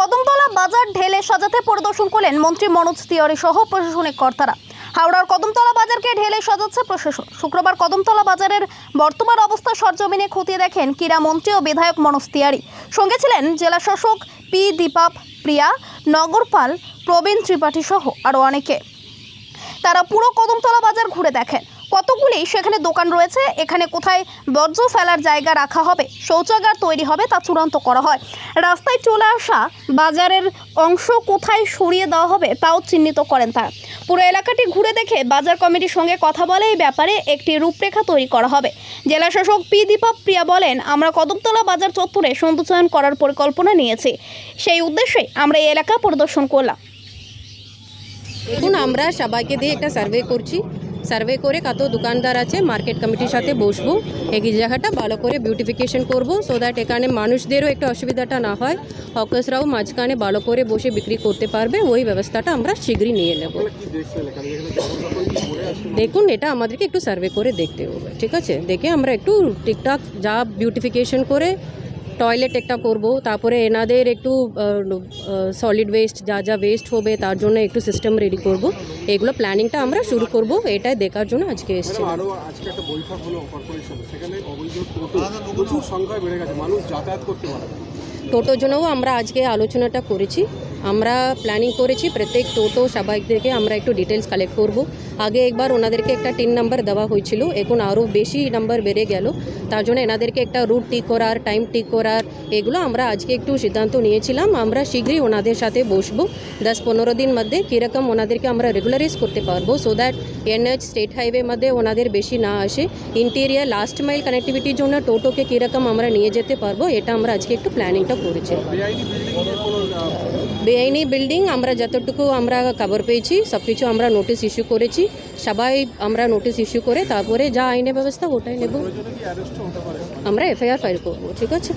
কদমতলা বাজার ঢেলে সাজাতে পরিদর্শন করলেন মন্ত্রী মনোজ তিওয়ারি সহ প্রশাসনিক কর্তারা। হাওড়ার কদমতলা বাজারকে ঢেলে সাজাচ্ছে প্রশাসন। শুক্রবার কদমতলা বাজারের বর্তমান অবস্থা সরজমিনে খতিয়ে দেখেন ক্রীড়া মন্ত্রী ও বিধায়ক মনোজ তিওয়ারি। সঙ্গে ছিলেন জেলা শাসক পি দীপাপ প্রিয়া, নগরপাল, প্রবীণ ত্রিপাঠী সহ আরও অনেকে। তারা পুরো কদমতলা বাজার ঘুরে দেখেন। কতগুলি সেখানে দোকান রয়েছে? এখানে কোথায় বর্জ্য ফেলার জায়গা রাখা হবে? শৌচাগার তৈরি হবে তা চূড়ান্ত করা হয়। রাস্তায় চলে আসা বাজারের অংশ কোথায় সরিয়ে দেওয়া হবে তাও চিহ্নিত করেন তারা। পুরো এলাকাটি ঘুরে দেখে বাজার কমিটির সঙ্গে কথা বলে এই ব্যাপারে একটি রূপরেখা তৈরি করা হবে। জেলা শাসক পি দীপক প্রিয়া বলেন, আমরা কদমতলা বাজার চত্বরে সৌন্দর্যায়ন করার পরিকল্পনা নিয়েছি। সেই উদ্দেশ্যে আমরা এই এলাকা পরিদর্শন করলাম। দেখুন, আমরা সবাইকে দিয়ে একটা সার্ভে করছি। সার্ভে করে কত দোকানদার আছে, মার্কেট কমিটির সাথে বসবো, এই জায়গাটা ভালো করে বিউটিফিকেশন করব সো দ্যাট এখানে মানুষদেরও একটু অসুবিধাটা না হয় হকার্সরাও মাঝখানে ভালো করে বসে বিক্রি করতে পারবে, ওই ব্যবস্থাটা আমরা শীঘ্রই নিয়ে নেব। দেখুন, এটা আমাদেরকে একটু সার্ভে করে দেখতে হবে, ঠিক আছে? দেখে আমরা একটু ঠিকঠাক যা বিউটিফিকেশন করে টয়লেট একটা করব তারপরে এনাদের একটু সলিড ওয়েস্ট যা যা ওয়েস্ট হবে তার জন্য একটু সিস্টেম রেডি করব। এগুলো প্ল্যানিংটা আমরা শুরু করব এটাই দেখার জন্য আজকে এসেছি। টোটোর জন্যও আমরা আজকে আলোচনাটা করেছি। আমরা প্ল্যানিং করেছি, প্রত্যেক টোটো সবাইদেরকে আমরা একটু ডিটেলস কালেক্ট করব। আগে একবার ওনাদেরকে একটা টিন নাম্বার দেওয়া হয়েছিল, এখন আরও বেশি নাম্বার বেড়ে গেল। তার জন্য এনাদেরকে একটা রুট ঠিক করার টাইম ঠিক করার, এগুলো আমরা আজকে একটু সিদ্ধান্ত নিয়েছিলাম। আমরা শীঘ্রই ওনাদের সাথে বসবো। দশ পনেরো দিন মধ্যে কীরকম ওনাদেরকে আমরা রেগুলারাইজ করতে পারব so that NH state highway মধ্যে ওনাদের বেশি না আসে। ইন্টেরিয়ার লাস্ট মাইল কানেক্টিভিটির জন্য টোটোকে কীরকম আমরা নিয়ে যেতে পারব, এটা আমরা আজকে একটু প্ল্যানিংটা করেছি। বেআইনি বিল্ডিং, আমরা যতটুকু আমরা খবর পেয়েছি সব কিছু আমরা নোটিশ ইস্যু করেছি। সবাই আমরা নোটিশ ইস্যু করে তারপরে যা আইনের ব্যবস্থা ওটাই নেব। আমরা এফআইআর ফাইল করব, ঠিক আছে?